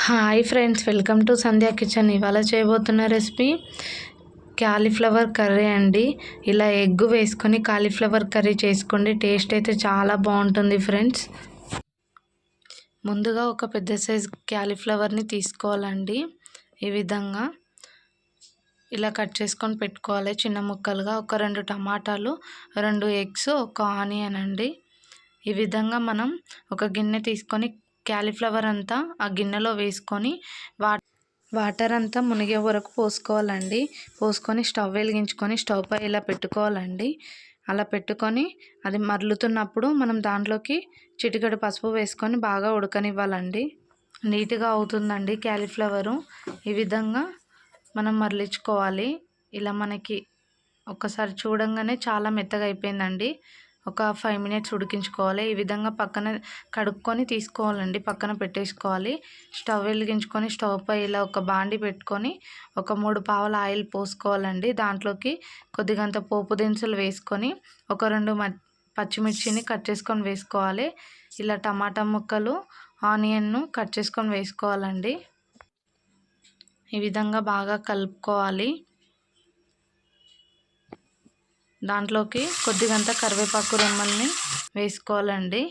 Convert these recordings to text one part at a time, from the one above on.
Hi friends welcome to Sandhya kitchen. ఇవాళ చేయబోతున్న recipe cauliflower curry అండి. ఇలా ఎగ్ వేసుకొని కాలీఫ్లవర్ కర్రీ చేసుకోండి. టేస్ట్ అయితే చాలా బాగుంటుంది ఫ్రెండ్స్. ముందుగా ఒక పెద్ద సైజ్ క్యాలీఫ్లవర్ని తీసుకోవాలండి. ఈ విధంగా ఇలా కట్ చేసుకొని పెట్టుకోవాలి. చిన్న ముక్కలుగా ఒక రెండు టమాటాలు రెండు ఎగ్స్ ఒక ఆనియన్ అండి. ఈ విధంగా మనం ఒక గిన్నె తీసుకొని క్యాలీఫ్లవర్ అంతా ఆ గిన్నెలో వేసుకొని వా వాటర్ అంతా మునిగే వరకు పోసుకోవాలండి. పోసుకొని స్టవ్ వెలిగించుకొని స్టవ్ పై ఇలా పెట్టుకోవాలండి. అలా పెట్టుకొని అది మరలుతున్నప్పుడు మనం దాంట్లోకి చిటికెడు పసుపు వేసుకొని బాగా ఉడకనివ్వాలండి. నీట్గా అవుతుందండి క్యాలీఫ్లవరు. ఈ విధంగా మనం మరలించుకోవాలి. ఇలా మనకి ఒక్కసారి చూడంగానే చాలా మెత్తగా అయిపోయిందండి. ఒక ఫైవ్ మినిట్స్ ఉడికించుకోవాలి. ఈ విధంగా పక్కన కడుక్కొని తీసుకోవాలండి. పక్కన పెట్టేసుకోవాలి. స్టవ్ వెలిగించుకొని స్టవ్ పై ఇలా ఒక బాండి పెట్టుకొని ఒక మూడు పావుల ఆయిల్ పోసుకోవాలండి. దాంట్లోకి కొద్దిగంత పోపు దినుసులు వేసుకొని ఒక రెండు పచ్చిమిర్చిని కట్ చేసుకొని వేసుకోవాలి. ఇలా టమాటా ముక్కలు ఆనియన్ను కట్ చేసుకొని వేసుకోవాలండి. ఈ విధంగా బాగా కలుపుకోవాలి. దాంట్లోకి కొద్దిగంత కరివేపాకు రెమ్మల్ని వేసుకోవాలండి.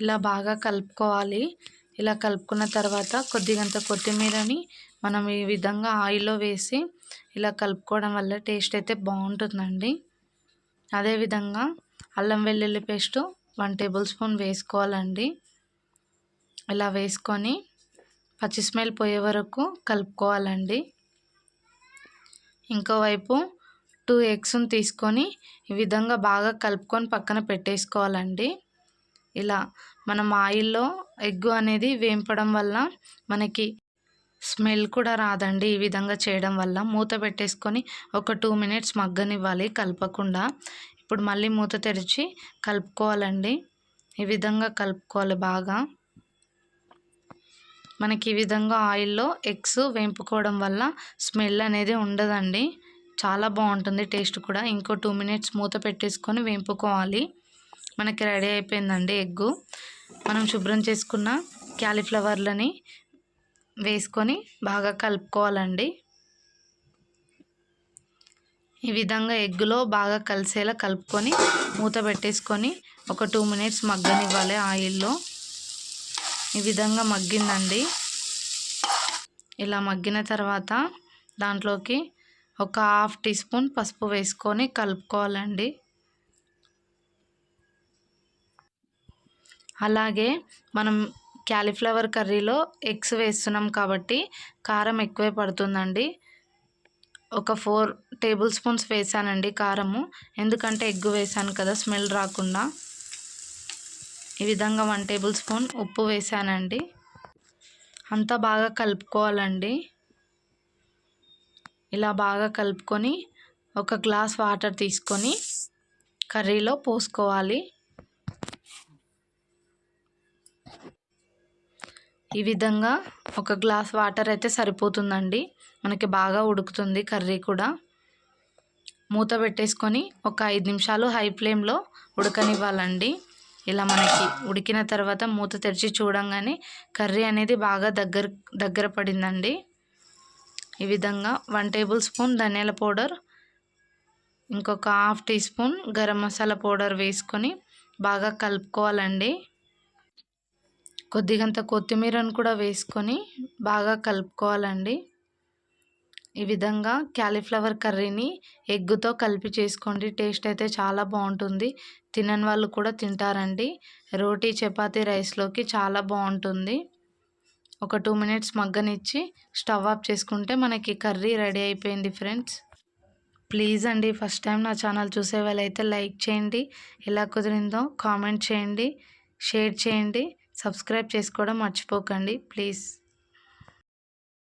ఇలా బాగా కలుపుకోవాలి. ఇలా కలుపుకున్న తర్వాత కొద్దిగంత కొత్తిమీరని మనం ఈ విధంగా ఆయిల్లో వేసి ఇలా కలుపుకోవడం వల్ల టేస్ట్ అయితే బాగుంటుందండి. అదేవిధంగా అల్లం వెల్లుల్లి పేస్టు వన్ టేబుల్ స్పూన్ వేసుకోవాలండి. ఇలా వేసుకొని పచ్చిస్మెల్ పోయే వరకు కలుపుకోవాలండి. ఇంకోవైపు టూ ఎగ్స్ని తీసుకొని ఈ విధంగా బాగా కలుపుకొని పక్కన పెట్టేసుకోవాలండి. ఇలా మనం ఆయిల్లో ఎగ్ అనేది వేంపడం వల్ల మనకి స్మెల్ కూడా రాదండి ఈ విధంగా చేయడం వల్ల. మూత పెట్టేసుకొని ఒక టూ మినిట్స్ మగ్గనివ్వాలి కలపకుండా. ఇప్పుడు మళ్ళీ మూత తెరిచి కలుపుకోవాలండి. ఈ విధంగా కలుపుకోవాలి బాగా. మనకి ఈ విధంగా ఆయిల్లో ఎగ్స్ వేంపుకోవడం వల్ల స్మెల్ అనేది ఉండదండి. చాలా బాగుంటుంది టేస్ట్ కూడా. ఇంకో టూ మినిట్స్ మూత పెట్టేసుకొని వేంపుకోవాలి. మనకి రెడీ అయిపోయిందండి ఎగ్గు. మనం శుభ్రం చేసుకున్న క్యాలీఫ్లవర్లని వేసుకొని బాగా కలుపుకోవాలండి. ఈ విధంగా ఎగ్గులో బాగా కలిసేలా కలుపుకొని మూత పెట్టేసుకొని ఒక టూ మినిట్స్ మగ్గనివ్వాలి ఆయిల్లో. ఈ విధంగా మగ్గిందండి. ఇలా మగ్గిన తర్వాత దాంట్లోకి ఒక హాఫ్ టీ స్పూన్ పసుపు వేసుకొని కలుపుకోవాలండి. అలాగే మనం క్యాలీఫ్లవర్ కర్రీలో ఎగ్స్ వేస్తున్నాం కాబట్టి కారం ఎక్కువే పడుతుందండి. ఒక ఫోర్ టేబుల్ స్పూన్స్ వేసానండి కారము. ఎందుకంటే ఎగ్ వేసాను కదా స్మెల్ రాకుండా. ఈ విధంగా వన్ టేబుల్ స్పూన్ ఉప్పు వేసానండి. అంతా బాగా కలుపుకోవాలండి. ఇలా బాగా కలుపుకొని ఒక గ్లాస్ వాటర్ తీసుకొని కర్రీలో పోసుకోవాలి. ఈ విధంగా ఒక గ్లాస్ వాటర్ అయితే సరిపోతుందండి. మనకి బాగా ఉడుకుతుంది కర్రీ కూడా. మూత పెట్టేసుకొని ఒక ఐదు నిమిషాలు హై ఫ్లేమ్లో ఉడకనివ్వాలండి. ఇలా మనకి ఉడికిన తర్వాత మూత తెరిచి చూడంగానే కర్రీ అనేది బాగా దగ్గర దగ్గర పడిందండి. ఈ విధంగా వన్ టేబుల్ స్పూన్ ధనియాల పౌడర్ ఇంకొక half teaspoon garam masala powder వేసుకొని బాగా కలుపుకోవాలండి. కొద్దిగంత కొత్తిమీరను కూడా వేసుకొని బాగా కలుపుకోవాలండి. ఈ విధంగా క్యాలీఫ్లవర్ కర్రీని ఎగ్గుతో కలిపి చేసుకోండి. టేస్ట్ అయితే చాలా బాగుంటుంది. తినని వాళ్ళు కూడా తింటారండి. రోటీ చపాతీ రైస్లోకి చాలా బాగుంటుంది. ఒక టూ మినిట్స్ మగ్గనిచ్చి స్టవ్ ఆఫ్ చేసుకుంటే మనకి కర్రీ రెడీ అయిపోయింది ఫ్రెండ్స్. ప్లీజ్ అండి ఫస్ట్ టైం నా ఛానల్ చూసే వాళ్ళైతే లైక్ చేయండి. ఎలా కుదిరిందో కామెంట్ చేయండి. షేర్ చేయండి. సబ్స్క్రైబ్ చేసుకోవడం మర్చిపోకండి. ప్లీజ్.